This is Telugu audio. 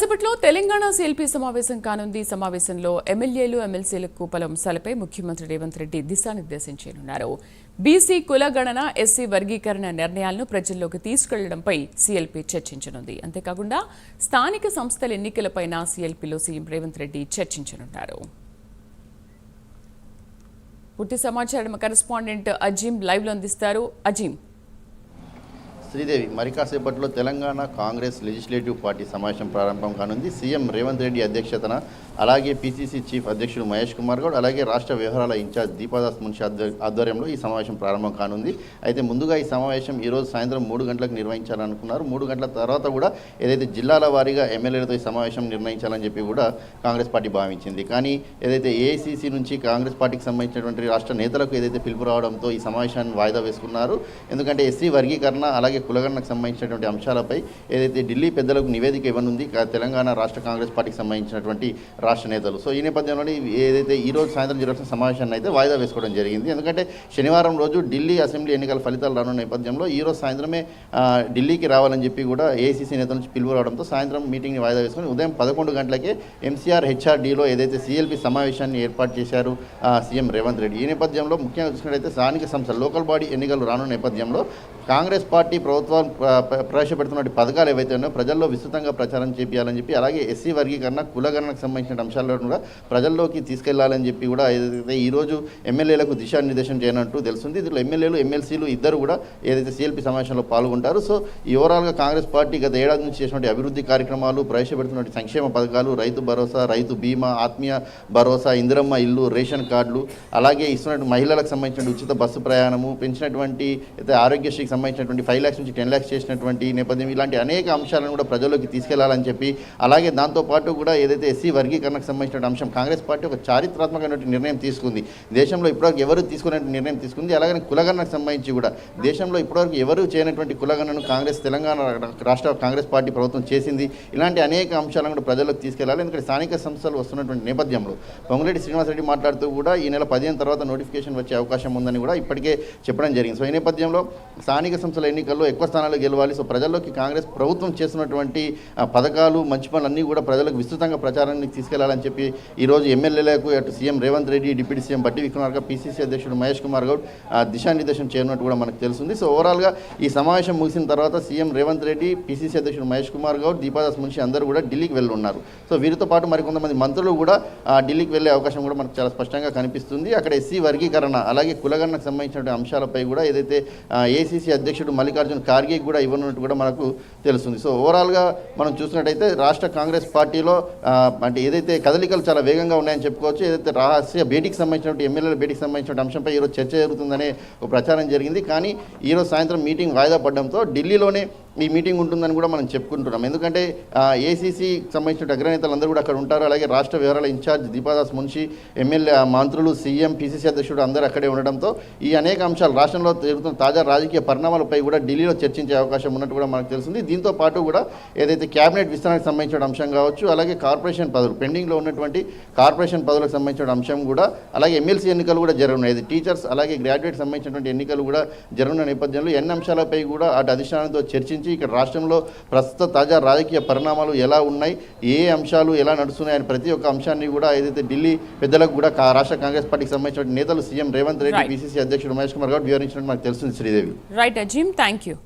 కాసేపట్లో తెలంగాణ సిఎల్పి సమావేశం కానుంది. సమావేశంలో ఎమ్మెల్యేలు ఎమ్మెల్సీలకు పలు అంశాలపై ముఖ్యమంత్రి రేవంత్ రెడ్డి దిశానిర్దేశం చేయనున్నారు. బీసీ కులగణన ఎస్సీ వర్గీకరణ నిర్ణయాలను ప్రజల్లోకి తీసుకెళ్ళడంపై సీఎల్పీ చర్చించనుంది. అంతేకాకుండా స్థానిక సంస్థల ఎన్నికలపైన సీఎల్పీలో సీఎం రేవంత్ రెడ్డి చర్చించనున్నారు. పూర్తి సమాచారం కరెస్పాండెంట్ అజీం లైవ్లో అందిస్తారు. అజీం శ్రీదేవి మరి కాసేపట్లో తెలంగాణ కాంగ్రెస్ లెజిస్లేటివ్ పార్టీ సమావేశం ప్రారంభం కానుంది. సీఎం రేవంత్ రెడ్డి అధ్యక్షతన అలాగే పీసీసీ చీఫ్ అధ్యక్షుడు మహేష్ కుమార్ గౌడ్ అలాగే రాష్ట్ర వ్యవహారాల ఇన్ఛార్జ్ దీపాదాస్ మున్షి ఆధ్వర్యంలో ఈ సమావేశం ప్రారంభం కానుంది. అయితే ముందుగా ఈ సమావేశం ఈరోజు సాయంత్రం మూడు గంటలకు నిర్వహించాలనుకున్నారు. మూడు గంటల తర్వాత కూడా ఏదైతే జిల్లాల వారీగా ఎమ్మెల్యేలతో ఈ సమావేశం నిర్ణయించాలని చెప్పి కూడా కాంగ్రెస్ పార్టీ భావించింది. కానీ ఏదైతే ఏఐసీసీ నుంచి కాంగ్రెస్ పార్టీకి సంబంధించినటువంటి రాష్ట్ర నేతలకు ఏదైతే పిలుపు రావడంతో ఈ సమావేశాన్ని వాయిదా వేసుకున్నారు. ఎందుకంటే ఎస్సీ వర్గీకరణ అలాగే కులగణనకు సంబంధించినటువంటి అంశాలపై ఏదైతే ఢిల్లీ పెద్దలకు నివేదిక ఇవ్వనుంది తెలంగాణ రాష్ట్ర కాంగ్రెస్ పార్టీకి సంబంధించినటువంటి రాష్ట్ర నేతలు. సో ఈ నేపథ్యంలోనే ఏదైతే ఈ రోజు సాయంత్రం జరుగుతున్న సమావేశాన్ని అయితే వాయిదా వేసుకోవడం జరిగింది. ఎందుకంటే శనివారం రోజు ఢిల్లీ అసెంబ్లీ ఎన్నికల ఫలితాలు రానున్న నేపథ్యంలో ఈ రోజు సాయంత్రమే ఢిల్లీకి రావాలని చెప్పి కూడా ఏసీసీ నేతల నుంచి పిలుపు రావడంతో సాయంత్రం మీటింగ్ని వాయిదా వేసుకొని ఉదయం పదకొండు గంటలకే ఎంసీఆర్ హెచ్ఆర్డీలో ఏదైతే సీఎల్పీ సమావేశాన్ని ఏర్పాటు చేశారు సీఎం రేవంత్ రెడ్డి. ఈ నేపథ్యంలో ముఖ్యంగా చూసినట్లయితే స్థానిక సంస్థ లోకల్ బాడీ ఎన్నికలు రానున్న నేపథ్యంలో కాంగ్రెస్ పార్టీ ప్రభుత్వం ప్రవేశపెడుతున్న పథకాలు ఏవైతే ఉన్నాయో ప్రజల్లో విస్తృతంగా ప్రచారం చేపించాలని చెప్పి అలాగే ఎస్సీ వర్గీకరణ కులగణనకు సంబంధించిన అంశాలను కూడా ప్రజల్లోకి తీసుకెళ్ళాలని చెప్పి కూడా ఏదైతే ఈ రోజు ఎమ్మెల్యేలకు దిశానిర్దేశం చేయనట్టు తెలుస్తుంది. ఇందులో ఎమ్మెల్యేలు ఎమ్మెల్సీలు ఇద్దరు కూడా ఏదైతే సీఎల్పీ సమావేశంలో పాల్గొంటారు. సో ఈ ఓవరాల్గా కాంగ్రెస్ పార్టీ గత ఏడాది నుంచి చేసినటువంటి అభివృద్ధి కార్యక్రమాలు ప్రవేశపెడుతున్నటువంటి సంక్షేమ పథకాలు రైతు భరోసా రైతు బీమా ఆత్మీయ భరోసా ఇందిరమ్మ ఇల్లు రేషన్ కార్డులు అలాగే ఇస్తున్నటువంటి మహిళలకు సంబంధించిన ఉచిత బస్సు ప్రయాణము పెంచినటువంటి అయితే ఆరోగ్యశ్రీకి సంబంధించినటువంటి ఫైవ్ ల్యాక్స్ నుంచి టెన్ ల్యాక్స్ చేసినటువంటి నేపథ్యం ఇలాంటి అనేక అంశాలను కూడా ప్రజల్లోకి తీసుకెళ్ళాలని చెప్పి అలాగే దాంతోపాటు కూడా ఏదైతే ఎస్సీ వర్గీకరణకు సంబంధించిన అంశం కాంగ్రెస్ పార్టీ ఒక చారిత్రాత్మకమైనటువంటి నిర్ణయం తీసుకుంది. దేశంలో ఇప్పటివరకు ఎవరు తీసుకునే నిర్ణయం తీసుకుంది అలాగే కులగణకు సంబంధించి కూడా దేశంలో ఇప్పటివరకు ఎవరు చేయనటువంటి కులగణను కాంగ్రెస్ తెలంగాణ రాష్ట్ర కాంగ్రెస్ పార్టీ ప్రభుత్వం చేసింది ఇలాంటి అనేక అంశాలను కూడా ప్రజల్లోకి తీసుకెళ్ళాలి. ఎందుకంటే స్థానిక సంస్థలు వస్తున్నటువంటి నేపథ్యంలో పొంగులేటి శ్రీనివాసరెడ్డి మాట్లాడుతూ కూడా ఈ నెల పదిహేను తర్వాత నోటిఫికేషన్ వచ్చే అవకాశం ఉందని కూడా ఇప్పటికే చెప్పడం జరిగింది. సో ఈ నేపథ్యంలో స్థానిక సంస్థల ఎన్నికల్లో ఎక్కువ స్థానాలు గెలవాలి. సో ప్రజల్లోకి కాంగ్రెస్ ప్రభుత్వం చేస్తున్నటువంటి పథకాలు మంచి పనులన్నీ కూడా ప్రజలకు విస్తృతంగా ప్రచారాన్ని తీసుకెళ్ళాలని చెప్పి ఈరోజు ఎమ్మెల్యేలకు అటు CM Revanth Reddy deputy CM Bhatti Vikramarka PCC అధ్యక్షుడు మహేష్ కుమార్ గౌడ్ దిశానిర్దేశం చేయనున్నట్టు కూడా మనకు తెలుస్తుంది. సో ఓవరాల్గా ఈ సమావేశం ముగిసిన తర్వాత సీఎం రేవంత్ రెడ్డి పీసీసీ అధ్యక్షుడు మహేష్ కుమార్ గౌడ్ దీపాదాస్ మున్షి అందరూ కూడా ఢిల్లీకి వెళ్ళున్నారు సో వీరితో పాటు మరికొంతమంది మంత్రులు కూడా ఢిల్లీకి వెళ్ళే అవకాశం కూడా మనకు చాలా స్పష్టంగా కనిపిస్తుంది. అక్కడ ఎస్సీ వర్గీకరణ అలాగే కులగణకు సంబంధించిన అంశాలపై కూడా ఏదైతే ఏసీసీ అధ్యక్షుడు మల్లికార్జున ఖార్గే కూడా ఇవ్వనున్నట్టు కూడా మనకు తెలుస్తుంది. సో ఓవరాల్గా మనం చూసినట్టయితే రాష్ట్ర కాంగ్రెస్ పార్టీలో అంటే ఏదైతే కదలికలు చాలా వేగంగా ఉన్నాయని చెప్పుకోవచ్చు ఏదైతే రహస్య భేటీకి సంబంధించినటువంటి ఎమ్మెల్యేల భేటీకి సంబంధించిన అంశంపై ఈరోజు చర్చ జరుగుతుందనే ఒక ప్రచారం జరిగింది. కానీ ఈరోజు సాయంత్రం మీటింగ్ వాయిదా పడడంతో ఢిల్లీలోనే ఈ మీటింగ్ ఉంటుందని కూడా మనం చెప్పుకుంటున్నాం. ఎందుకంటే ఏసీసీ సంబంధించిన అగ్రనేతలు అందరూ కూడా అక్కడ ఉంటారు. అలాగే రాష్ట్ర వివరాల ఇన్ఛార్జ్ దీపాదాస్ మున్షి ఎమ్మెల్యే మంత్రులు సీఎం పీసీసీ అధ్యక్షుడు అందరూ అక్కడే ఉండడంతో ఈ అనేక అంశాలు రాష్ట్రంలో జరుగుతున్న తాజా రాజకీయ పరిణామాలపై కూడా ఢిల్లీలో చర్చించే అవకాశం ఉన్నట్టు కూడా మనకు తెలుస్తుంది. దీంతో పాటు కూడా ఏదైతే కేబినెట్ విస్తరణకు సంబంధించిన అంశం కావచ్చు అలాగే కార్పొరేషన్ పదవులు పెండింగ్లో ఉన్నటువంటి కార్పొరేషన్ పదవులకు సంబంధించిన అంశం కూడా అలాగే ఎమ్మెల్సీ ఎన్నికలు కూడా జరగనున్నాయి. టీచర్స్ అలాగే గ్రాడ్యుయేట్ సంబంధించినటువంటి ఎన్నికలు కూడా జరగనున్న నేపథ్యంలో ఎన్ని అంశాలపై కూడా అటు అధిష్టానంతో చర్చించి ఇక్కడ రాష్ట్రంలో ప్రస్తుత తాజా రాజకీయ పరిణామాలు ఎలా ఉన్నాయి? ఏ అంశాలు ఎలా నడుస్తున్నాయని ప్రతి ఒక్క అంశాన్ని కూడా ఏదైతే ఢిల్లీ పెద్దలకు కూడా రాష్ట్ర కాంగ్రెస్ పార్టీకి సంబంధించిన నేతలు సీఎం రేవంత్ రెడ్డి. పీసీసీ అధ్యక్షుడు మహేష్ కుమార్ గౌడ్ వివరించినట్టు మనకు తెలుస్తుంది Sridevi. Right Azeem thank you